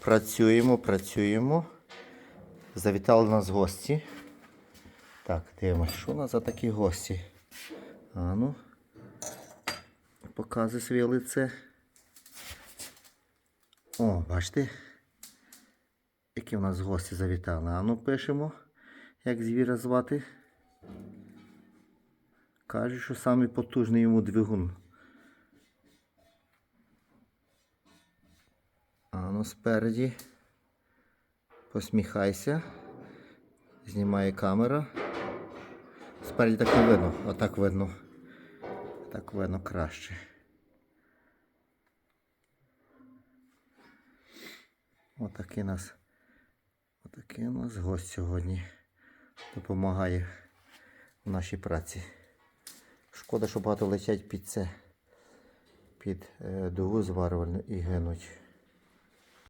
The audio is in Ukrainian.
Працюємо, працюємо. Завітали нас гості. Так, дивимося, що у нас за такі гості? А ну. Показуй своє лице. О, бачите? Які у нас гості завітали. А ну пишемо, як звіра звати. Каже, що самий потужний йому двигун. Ну спереді. Посміхайся. Знімає камера. Спереді так не видно, отак видно. Так видно краще. Отакий нас. Отакий у нас гость сьогодні. Допомагає в нашій праці. Шкода, що багато летять під це. Під е, дугу зварювальну і гинуть.